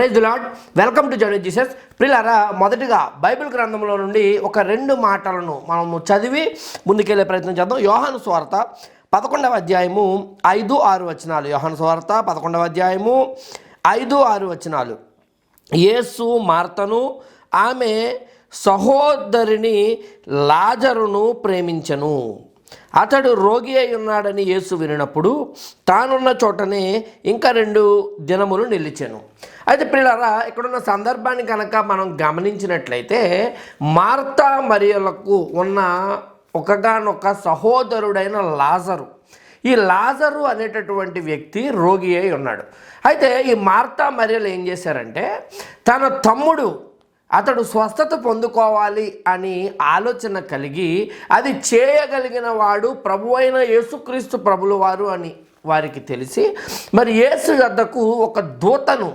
Praise lord welcome to journey Jesus ప్రిలారా మొదటిగా Bible గ్రంథంలో నుండి ఒక రెండు మాటలను మనము చదివి ముందుకెళ్ళే ప్రయత్నం చేద్దాం. యోహాను స్వార్త పదకొండవ అధ్యాయము ఐదు ఆరు వచనాలు. యోహాను స్వార్త పదకొండవ అధ్యాయము ఐదు ఆరు వచనాలు. యేసు మార్తను ఆమె సహోదరిని లాజరును ప్రేమించను. అతడు రోగి అయి ఉన్నాడని యేసు వినినప్పుడు తానున్న చోటనే ఇంకా రెండు దినములు నిలిచాను. అయితే పిల్లరా ఇక్కడున్న సందర్భాన్ని కనుక మనం గమనించినట్లయితే మార్తా మరియలకు ఉన్న ఒకగానొక సహోదరుడైన లాజరు. ఈ లాజరు అనేటటువంటి వ్యక్తి రోగి అయి ఉన్నాడు. అయితే ఈ మార్తా మరియలు ఏం చేశారంటే తన తమ్ముడు అతడు స్వస్థత పొందుకోవాలి అని ఆలోచన కలిగి అది చేయగలిగిన వాడు ప్రభు అయిన యేసుక్రీస్తు ప్రభులు వారు అని వారికి తెలిసి మరి యేసు వద్దకు ఒక దూతను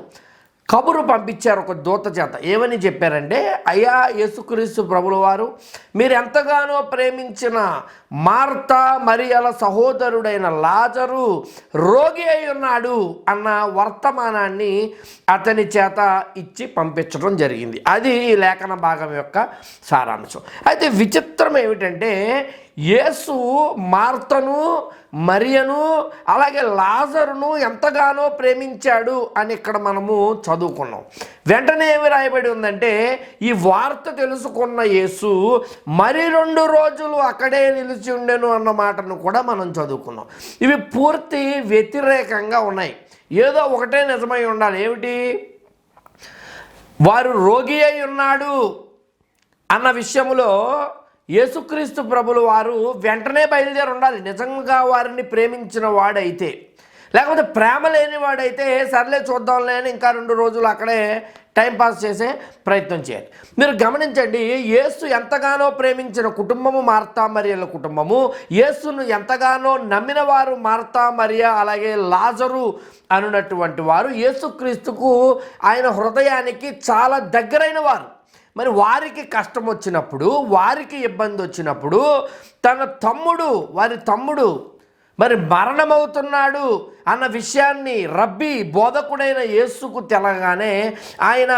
కబురు పంపించారు ఒక దూత చేత. ఏమని చెప్పారంటే అయ్యా యేసుక్రీస్తు ప్రభుల వారు మీరు ఎంతగానో ప్రేమించిన మార్త మరియల సహోదరుడైన లాజరు రోగి అయి ఉన్నాడు అన్న వర్తమానాన్ని అతని చేత ఇచ్చి పంపించడం జరిగింది. అది ఈ లేఖన భాగం యొక్క సారాంశం. అయితే విచిత్రం ఏమిటంటే యేసు మార్తను మరియను అలాగే లాజరును ఎంతగానో ప్రేమించాడు అని ఇక్కడ మనము చదువుకున్నాం. వెంటనే ఏమి రాయబడి ఉందంటే ఈ వార్త తెలుసుకున్న యేసు మరి రెండు రోజులు అక్కడే నిలిచి ఉండెను అన్న మాటను కూడా మనం చదువుకున్నాం. ఇవి పూర్తి వ్యతిరేకంగా ఉన్నాయి. ఏదో ఒకటే నిజమై ఉండాలి. ఏమిటి? వారు రోగి అయి ఉన్నాడు అన్న విషయంలో యేసుక్రీస్తు ప్రభులు వారు వెంటనే బయలుదేరి ఉండాలి. నిజంగా వారిని ప్రేమించిన వాడైతే. లేకపోతే ప్రేమ లేని వాడైతే సర్లే చూద్దాంలే అని ఇంకా రెండు రోజులు అక్కడే టైంపాస్ చేసే ప్రయత్నం చేయాలి. మీరు గమనించండి యేసు ఎంతగానో ప్రేమించిన కుటుంబము మార్తా మరియల కుటుంబము. యేసును ఎంతగానో నమ్మిన వారు మార్తా మరియ అలాగే లాజరు అనున్నటువంటి వారు. యేసుక్రీస్తుకు ఆయన హృదయానికి చాలా దగ్గరైన వారు. మరి వారికి కష్టం వచ్చినప్పుడు వారికి ఇబ్బంది వచ్చినప్పుడు తన తమ్ముడు వారి తమ్ముడు మరి మరణమవుతున్నాడు అన్న విషయాన్ని రబ్బీ బోధకుడైన యేసుకు తెలగానే ఆయన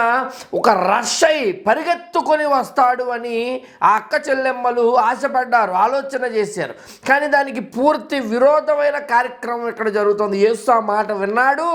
ఒక రష్ అయి పరిగెత్తుకొని వస్తాడు అని ఆ అక్క చెల్లెమ్మలు ఆశపడ్డారు ఆలోచన చేశారు. కానీ దానికి పూర్తి విరోధమైన కార్యక్రమం ఇక్కడ జరుగుతుంది. యేసు ఆ మాట విన్నాడు.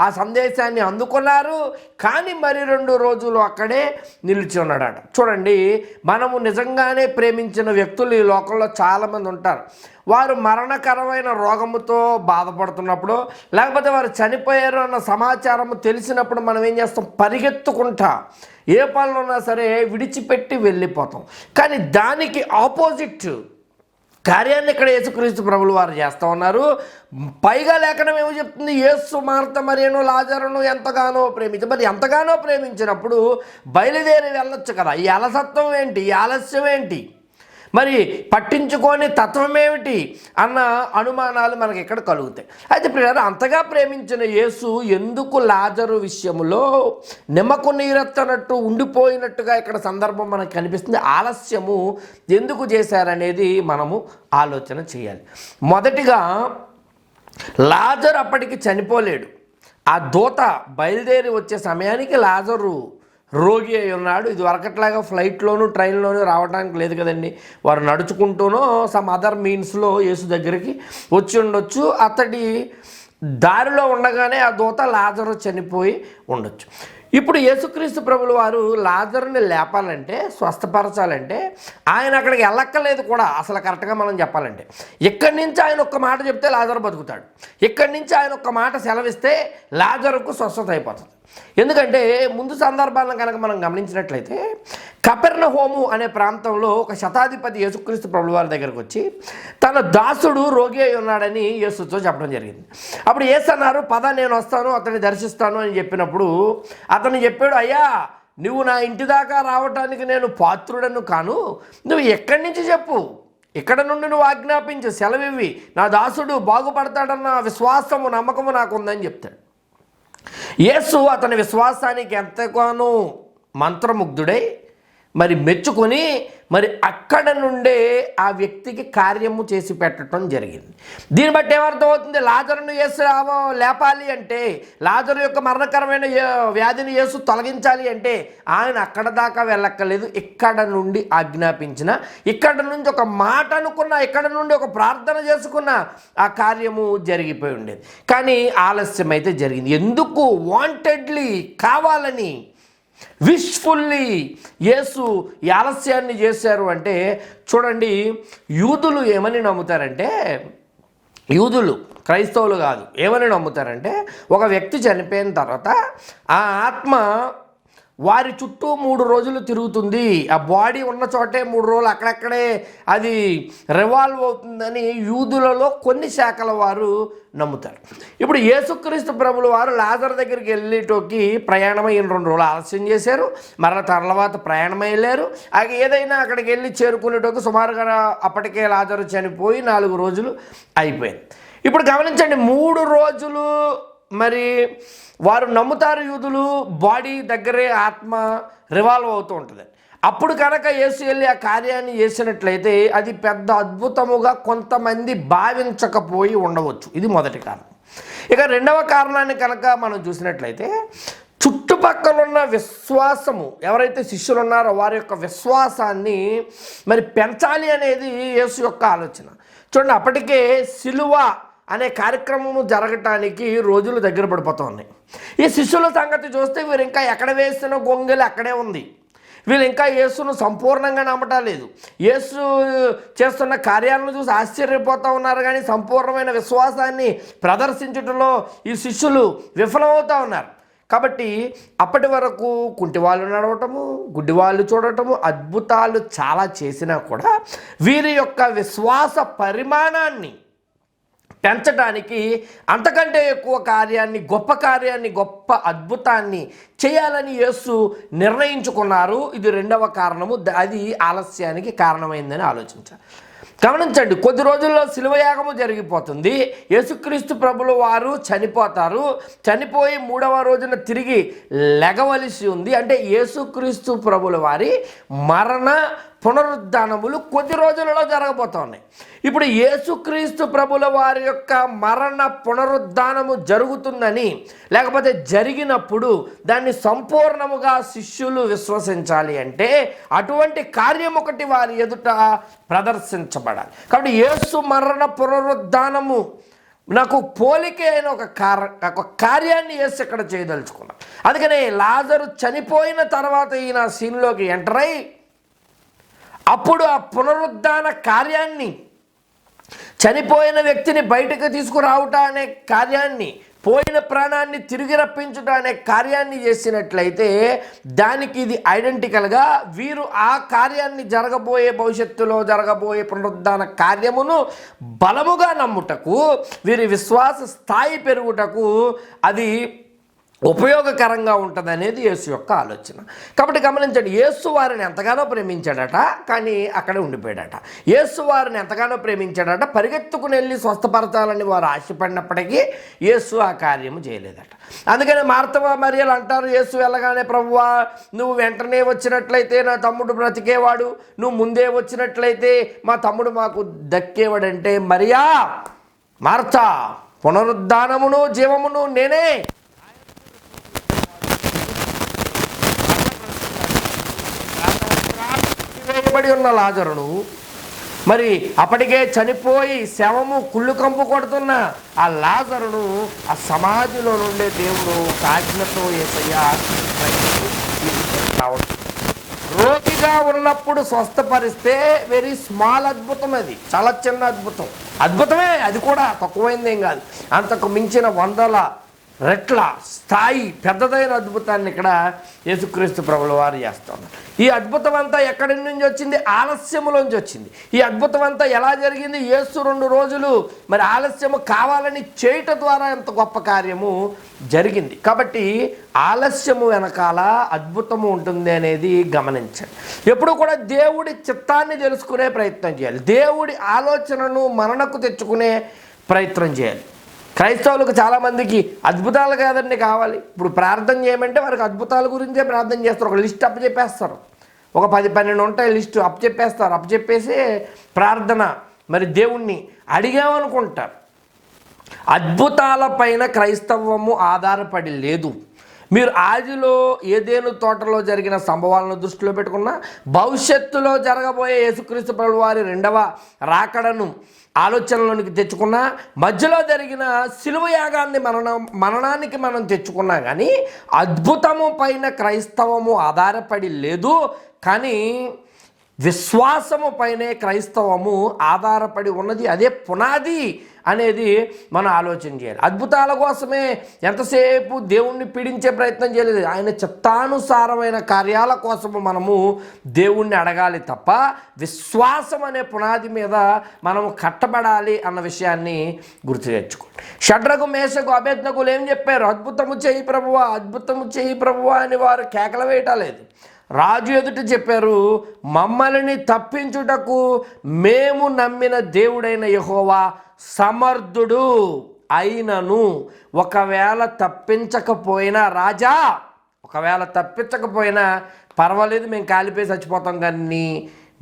ఆ సందేశాన్ని అందుకున్నారు. కానీ మరి రెండు రోజులు అక్కడే నిలిచి ఉన్నాడట. చూడండి మనము నిజంగానే ప్రేమించిన వ్యక్తులు ఈ లోకంలో చాలామంది ఉంటారు. వారు మరణకరమైన రోగముతో బాధపడుతున్నప్పుడు లేకపోతే వారు చనిపోయారు అన్న సమాచారం తెలిసినప్పుడు మనం ఏం చేస్తాం? పరిగెత్తుకుంటా. ఏ పనులు ఉన్నా సరే విడిచిపెట్టి వెళ్ళిపోతాం. కానీ దానికి ఆపోజిట్ కార్యాన్ని ఇక్కడ యేసుక్రీస్తు ప్రభులు వారు చేస్తూ ఉన్నారు. పైగా లేఖనం ఏమో చెప్తుంది యేసు మార్త మరియను లాజరును ఎంతగానో ప్రేమించి మరి ఎంతగానో ప్రేమించినప్పుడు బయలుదేరి వెళ్ళొచ్చు కదా. ఈ అలసత్వం ఏంటి? ఈ ఆలస్యం ఏంటి? మరి పట్టించుకోని తత్వం ఏమిటి అన్న అనుమానాలు మనకి ఇక్కడ కలుగుతాయి. అయితే ప్రియారు అంతగా ప్రేమించిన యేసు ఎందుకు లాజరు విషయంలో నిమ్మకు నీరెత్తనట్టు ఉండిపోయినట్టుగా ఇక్కడ సందర్భం మనకు కనిపిస్తుంది. ఆలస్యము ఎందుకు చేశారనేది మనము ఆలోచన చేయాలి. మొదటిగా లాజర్ అప్పటికి చనిపోలేడు. ఆ దూత బయలుదేరి వచ్చే సమయానికి లాజరు రోగి అయి ఉన్నాడు. ఇది వరకట్లాగా ట్రైన్లోనూ ట్రైన్లోను రావడానికి లేదు కదండి. వారు నడుచుకుంటూనో సమ్ అదర్ మీన్స్లో యేసు దగ్గరికి వచ్చి ఉండొచ్చు. అతడి దారిలో ఉండగానే ఆ దూత లాజరు చనిపోయి ఉండొచ్చు. ఇప్పుడు యేసుక్రీస్తు ప్రభులు వారు లాజరుని లేపాలంటే స్వస్థపరచాలంటే ఆయన అక్కడికి వెళ్ళక్కర్లేదు కూడా. అసలు కరెక్ట్గా మనం చెప్పాలంటే. ఇక్కడి నుంచి ఆయన ఒక్క మాట చెప్తే లాజరు బతుకుతాడు. ఇక్కడి నుంచి ఆయన ఒక్క మాట సెలవిస్తే లాజరుకు స్వస్థత అయిపోతుంది. ఎందుకంటే ముందు సందర్భాలను కనుక మనం గమనించినట్లయితే కపెర్ణ హోము అనే ప్రాంతంలో ఒక శతాధిపతి యేసుక్రీస్తు ప్రభుల వారి దగ్గరకు వచ్చి తన దాసుడు రోగి అయి ఉన్నాడని యేసుతో చెప్పడం జరిగింది. అప్పుడు యేసు అన్నారు పద నేను వస్తాను అతన్ని దర్శిస్తాను అని చెప్పినప్పుడు అతను చెప్పాడు అయ్యా నువ్వు నా ఇంటి దాకా రావటానికి నేను పాత్రుడను కాను. నువ్వు ఎక్కడి నుంచి చెప్పు? ఇక్కడ నుండి నువ్వు ఆజ్ఞాపించు సెలవివి నా దాసుడు బాగుపడతాడన్న విశ్వాసము నమ్మకము నాకు ఉందని చెప్తాడు. యేసు అతని విశ్వాసానికి ఎంతగానో మంత్రముగ్ధుడై మరి మెచ్చుకొని మరి అక్కడ నుండే ఆ వ్యక్తికి కార్యము చేసి పెట్టడం జరిగింది. దీన్ని బట్టి ఏమర్థం అవుతుంది లాజరును యేసు లేపాలి అంటే లాజరు యొక్క మరణకరమైన వ్యాధిని యేసు తొలగించాలి అంటే ఆయన అక్కడ దాకా వెళ్ళక్కర్లేదు. ఇక్కడ నుండి ఆజ్ఞాపించిన ఇక్కడ నుంచి ఒక మాట అనుకున్న ఇక్కడ నుండి ఒక ప్రార్థన చేసుకున్న ఆ కార్యము జరిగిపోయి ఉండేది. కానీ ఆలస్యం అయితే జరిగింది. ఎందుకు? వాంటెడ్లీ కావాలని విష్ఫుల్లీ యేసు ఈ ఆలస్యాన్ని చేశారు అంటే చూడండి యూదులు ఏమని నమ్ముతారంటే యూదులు క్రైస్తవులు కాదు ఏమని నమ్ముతారంటే ఒక వ్యక్తి చనిపోయిన తర్వాత ఆ ఆత్మ వారి చుట్టూ మూడు రోజులు తిరుగుతుంది. ఆ బాడీ ఉన్న చోటే మూడు రోజులు అక్కడక్కడే అది రివాల్వ్ అవుతుందని యూదులలో కొన్ని శాఖల వారు నమ్ముతారు. ఇప్పుడు యేసుక్రీస్తు ప్రభులు వారు లాజర్ దగ్గరికి వెళ్ళేటోకి ప్రయాణమైన రెండు రోజులు ఆలస్యం చేశారు. మరల తర్వాత ప్రయాణం అది ఏదైనా అక్కడికి వెళ్ళి చేరుకునేటోకి సుమారుగా అప్పటికే లాజరు చనిపోయి నాలుగు రోజులు అయిపోయింది. ఇప్పుడు గమనించండి మూడు రోజులు మరి వారు నమ్ముతారు యూదులు బాడీ దగ్గరే ఆత్మ రివాల్వ్ అవుతూ ఉంటుంది. అప్పుడు కనుక యేసు వెళ్ళి ఆ కార్యాన్ని చేసినట్లయితే అది పెద్ద అద్భుతముగా కొంతమంది భావించకపోయి ఉండవచ్చు. ఇది మొదటి కారణం. ఇక రెండవ కారణాన్ని కనుక మనం చూసినట్లయితే చుట్టుపక్కలున్న విశ్వాసము ఎవరైతే శిష్యులు ఉన్నారో వారి యొక్క విశ్వాసాన్ని మరి పెంచాలి అనేది యేసు యొక్క ఆలోచన. చూడండి అప్పటికే సిలువ అనే కార్యక్రమము జరగటానికి రోజులు దగ్గర పడిపోతున్నాయి ఈ శిష్యుల సంగతి చూస్తే వీరు ఇంకా ఎక్కడ వేసిన గొంగలి అక్కడే ఉంది. వీళ్ళు ఇంకా యేసును సంపూర్ణంగా నమ్మటం లేదు యేసు చేస్తున్న కార్యాలను చూసి ఆశ్చర్యపోతూ ఉన్నారు కానీ సంపూర్ణమైన విశ్వాసాన్ని ప్రదర్శించడంలో ఈ శిష్యులు విఫలమవుతూ ఉన్నారు. కాబట్టి అప్పటి వరకు కుంటి వాళ్ళు నడవటము గుడ్డి వాళ్ళు చూడటము అద్భుతాలు చాలా చేసినా కూడా వీరి యొక్క విశ్వాస పరిమాణాన్ని పెంచడానికి అంతకంటే ఎక్కువ కార్యాన్ని గొప్ప కార్యాన్ని గొప్ప అద్భుతాన్ని చేయాలని యేసు నిర్ణయించుకున్నారు. ఇది రెండవ కారణము. అది ఆలస్యానికి కారణమైందని ఆలోచించారు గమనించండి కొద్ది రోజుల్లో శిలువయాగము జరిగిపోతుంది. యేసుక్రీస్తు ప్రభులు వారు చనిపోతారు. చనిపోయి మూడవ రోజున తిరిగి లెగవలసి ఉంది. అంటే యేసుక్రీస్తు ప్రభుల వారి మరణ పునరుద్ధానములు కొద్ది రోజులలో జరగబోతున్నాయి ఇప్పుడు యేసుక్రీస్తు ప్రభుల వారి యొక్క మరణ పునరుద్ధానము జరుగుతుందని లేకపోతే జరిగినప్పుడు దాన్ని సంపూర్ణముగా శిష్యులు విశ్వసించాలి అంటే అటువంటి కార్యం ఒకటి వారి ఎదుట ప్రదర్శించబడాలి. కాబట్టి యేసు మరణ పునరుద్ధానము నాకు పోలికే అయిన ఒక కార ఒక కార్యాన్ని వేసి ఇక్కడ చేయదలుచుకున్నాను అందుకనే లాజరు చనిపోయిన తర్వాత ఈయన సీన్లోకి ఎంటర్ అయి అప్పుడు ఆ పునరుద్ధాన కార్యాన్ని చనిపోయిన వ్యక్తిని బయటకు తీసుకురావటం అనే కార్యాన్ని పోయిన ప్రాణాన్ని తిరిగి రప్పించుట అనే కార్యాన్ని చేసినట్లయితే దానికి ఇది ఐడెంటికల్గా వీరు ఆ కార్యాన్ని జరగబోయే భవిష్యత్తులో జరగబోయే పునరుద్ధాన కార్యమును బలముగా నమ్ముటకు వీరి విశ్వాస స్థాయి పెరుగుటకు అది ఉపయోగకరంగా ఉంటుంది అనేది యేసు యొక్క ఆలోచన. కాబట్టి గమనించండి యేసు వారిని ఎంతగానో ప్రేమించాడట కానీ అక్కడే ఉండిపోయాడట. యేసు వారిని ఎంతగానో ప్రేమించాడట పరిగెత్తుకుని వెళ్ళి స్వస్థపరచాలని వారు ఆశపడినప్పటికీ యేసు ఆ కార్యము చేయలేదట. అందుకని మార్తవ మరియలు అంటారు యేసు వెళ్ళగానే ప్రభువా నువ్వు వెంటనే వచ్చినట్లయితే నా తమ్ముడు బ్రతికేవాడు నువ్వు ముందే వచ్చినట్లయితే మా తమ్ముడు మాకు దక్కేవాడంటే మరియా మార్తా పునరుద్ధానమును జీవమును నేనే వేయబడి ఉన్న లాజరును మరి అప్పటికే చనిపోయి శవము కుళ్ళు కంపు కొడుతున్న ఆ లాజరును ఆ సమాధిలో నుండే దేవుడు కాజ్ఞతో ఏసయ్యా రోగిగా ఉన్నప్పుడు స్వస్థపరిస్తే వెరీ స్మాల్ అద్భుతం అది. చాలా చిన్న అద్భుతం. అద్భుతమే అది కూడా తక్కువైందేం కాదు. అంతకు మించిన వందల రెట్ల స్థాయి పెద్దదైన అద్భుతాన్ని ఇక్కడ యేసుక్రీస్తు ప్రభుల వారు చేస్తున్నారు ఈ అద్భుతం అంతా ఎక్కడి నుంచి వచ్చింది? ఆలస్యములోంచి వచ్చింది. ఈ అద్భుతం అంతా ఎలా జరిగింది? యేసు రెండు రోజులు మరి ఆలస్యము కావాలని చేయట ద్వారా ఎంత గొప్ప కార్యము జరిగింది. కాబట్టి ఆలస్యము వెనకాల అద్భుతము ఉంటుంది అనేది గమనించండి. ఎప్పుడు కూడా దేవుడి చిత్తాన్ని తెలుసుకునే ప్రయత్నం చేయాలి. దేవుడి ఆలోచనను మరణకు తెచ్చుకునే ప్రయత్నం చేయాలి. క్రైస్తవులకు చాలామందికి అద్భుతాలు కాదండి కావాలి. ఇప్పుడు ప్రార్థన చేయమంటే వారికి అద్భుతాల గురించే ప్రార్థన చేస్తారు. ఒక లిస్ట్ అప్ చెప్పేస్తారు. ఒక పది పన్నెండు ఉంటాయి లిస్టు అప్పచెప్పేస్తారు అప్పచెప్పేసి ప్రార్థన. మరి దేవుణ్ణి అడిగామనుకుంటారు అద్భుతాలపైన క్రైస్తవము ఆధారపడి లేదు. మీరు ఆదిలో ఏదేను తోటలో జరిగిన సంభవాలను దృష్టిలో పెట్టుకున్న భవిష్యత్తులో జరగబోయే యేసుక్రీస్తు ప్రభు వారి రెండవ రాకడను ఆలోచనలోనికి తెచ్చుకున్నా మధ్యలో జరిగిన సిలువ యాగాన్ని మరణం మరణానికి మనం తెచ్చుకున్నా కానీ అద్భుతము పైన క్రైస్తవము ఆధారపడి లేదు. కానీ విశ్వాసము పైనే క్రైస్తవము ఆధారపడి ఉన్నది అదే పునాది అనేది మనం ఆలోచన చేయాలి. అద్భుతాల కోసమే ఎంతసేపు దేవుణ్ణి పీడించే ప్రయత్నం చేయలేదు. ఆయన చిత్తానుసారమైన కార్యాల కోసము మనము దేవుణ్ణి అడగాలి తప్ప విశ్వాసం అనే పునాది మీద మనము కట్టబడాలి అన్న విషయాన్ని గుర్తు తెచ్చుకోండి. షడ్రకు మేషకు అభ్యర్థకులు ఏం చెప్పారు? అద్భుతము చేయి ప్రభువా అద్భుతము చేయి ప్రభువా అని వారు కేకలు వేయటలేదు రాజు ఎదుట చెప్పారు మమ్మల్ని తప్పించుటకు మేము నమ్మిన దేవుడైన యహోవా సమర్థుడు అయినను. ఒకవేళ తప్పించకపోయినా రాజా ఒకవేళ తప్పించకపోయినా పర్వాలేదు మేము కాలిపోయి చచ్చిపోతాం కానీ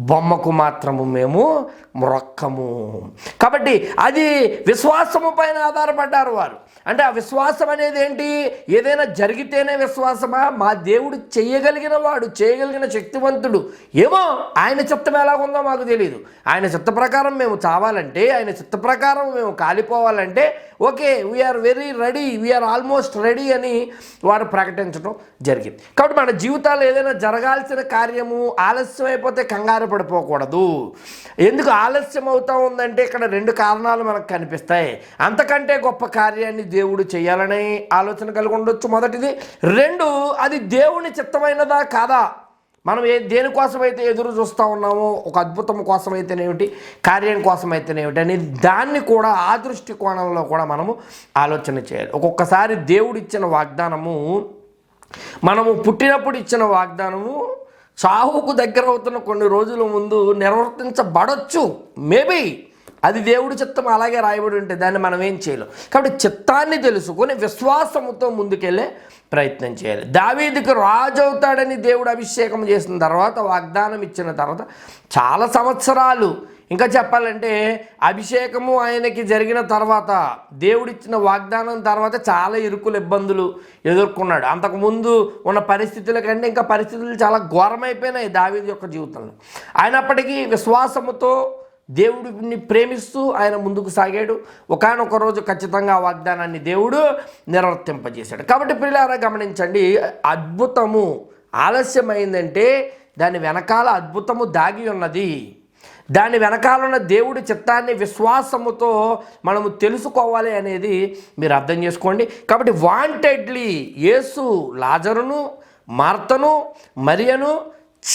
బొమ్మకు మాత్రము మేము మ్రొక్కము. కాబట్టి అది విశ్వాసము పైన ఆధారపడ్డారు వారు. అంటే ఆ విశ్వాసం అనేది ఏంటి? ఏదైనా జరిగితేనే విశ్వాసమా? మా దేవుడు చేయగలిగిన వాడు చేయగలిగిన శక్తివంతుడు. ఏమో ఆయన చిత్తం ఎలాగుందో మాకు తెలియదు ఆయన చిత్త ప్రకారం మేము చావాలంటే ఆయన చిత్త ప్రకారం మేము కాలిపోవాలంటే okay we're very ready we're almost ready అని వారు ప్రకటించడం జరిగింది. కాబట్టి మన జీవితాలు ఏదైనా జరగాల్సిన కార్యము ఆలస్యం అయిపోతే కంగారు పడిపోకూడదు ఎందుకు ఆలస్యం అవుతూ ఉందంటే ఇక్కడ రెండు కారణాలు మనకు కనిపిస్తాయి. అంతకంటే గొప్ప కార్యాన్ని దేవుడు చేయాలనే ఆలోచన కలిగి ఉండొచ్చు మొదటిది. రెండు అది దేవుని చిత్తమైనదా కాదా? మనం ఏ దేనికోసమైతే ఎదురు చూస్తూ ఉన్నామో ఒక అద్భుతం కోసమైతేనేమిటి కార్యం కోసమైతేనేమిటి అని దాన్ని కూడా ఆ దృష్టి కోణంలో కూడా మనము ఆలోచన చేయాలి. ఒక్కొక్కసారి దేవుడిచ్చిన వాగ్దానము మనము పుట్టినప్పుడు ఇచ్చిన వాగ్దానము చావుకు దగ్గర అవుతున్న కొన్ని రోజుల ముందు నిర్వర్తించబడొచ్చు. మేబీ అది దేవుడి చిత్తం అలాగే రాయబడి ఉంటే దాన్ని మనం ఏం చేయలేం. కాబట్టి చిత్తాన్ని తెలుసుకొని విశ్వాసముతో ముందుకెళ్ళే ప్రయత్నం చేయాలి. దావీదికి రాజు అవుతాడని దేవుడు అభిషేకం చేసిన తర్వాత వాగ్దానం ఇచ్చిన తర్వాత చాలా సంవత్సరాలు ఇంకా చెప్పాలంటే అభిషేకము ఆయనకి జరిగిన తర్వాత దేవుడిచ్చిన వాగ్దానం తర్వాత చాలా ఇరుకులు ఇబ్బందులు ఎదుర్కొన్నాడు. అంతకుముందు ఉన్న పరిస్థితుల కంటే ఇంకా పరిస్థితులు చాలా ఘోరమైపోయినాయి దావీది యొక్క జీవితంలో. అయినప్పటికీ విశ్వాసముతో దేవుడిని ప్రేమిస్తూ ఆయన ముందుకు సాగాడు. ఒకనొక రోజు ఖచ్చితంగా వాగ్దానాన్ని దేవుడు నిర్వర్తింపజేశాడు. కాబట్టి పిల్లారా గమనించండి అద్భుతము ఆలస్యమైందంటే దాని వెనకాల అద్భుతము దాగి ఉన్నది దాని వెనకాలన్న దేవుడి చిత్తాన్ని విశ్వాసముతో మనము తెలుసుకోవాలి అనేది మీరు అర్థం చేసుకోండి. కాబట్టి వాంటెడ్లీ యేసు లాజరును మార్తను మరియను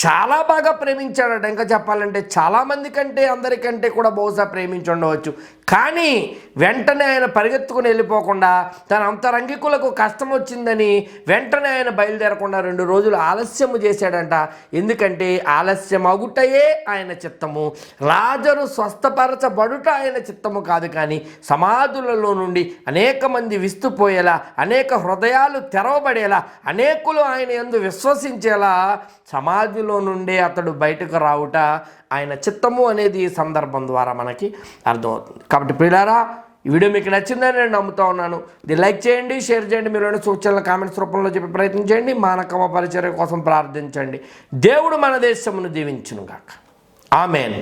చాలా బాగా ప్రేమించాడట. ఇంకా చెప్పాలంటే చాలామంది కంటే అందరికంటే కూడా బహుశా ప్రేమించి ఉండవచ్చు. కానీ వెంటనే ఆయన పరిగెత్తుకుని వెళ్ళిపోకుండా తన అంతరంగికులకు కష్టం వచ్చిందని వెంటనే ఆయన బయలుదేరకుండా రెండు రోజులు ఆలస్యము చేశాడంట. ఎందుకంటే ఆలస్యం అగుటయే ఆయన చిత్తము. రాజరు స్వస్థపరచబడుట ఆయన చిత్తము కాదు కానీ సమాధులలో నుండి అనేక మంది విస్తుపోయేలా అనేక హృదయాలు తెరవబడేలా అనేకులు ఆయన ఎందు విశ్వసించేలా సమాధిలో నుండే అతడు బయటకు రావుట ఆయన చిత్తము అనేది ఈ సందర్భం ద్వారా మనకి అర్థమవుతుంది. కాబట్టి ప్రియులారా ఈ వీడియో మీకు నచ్చిందని నేను నమ్ముతా ఉన్నాను. ఇది లైక్ చేయండి షేర్ చేయండి మీరు సూచనలు కామెంట్స్ రూపంలో చెప్పే ప్రయత్నం చేయండి మానకమ పరిచర్య కోసం ప్రార్థించండి. దేవుడు మన దేశమును దీవించునుగాక. ఆమెను.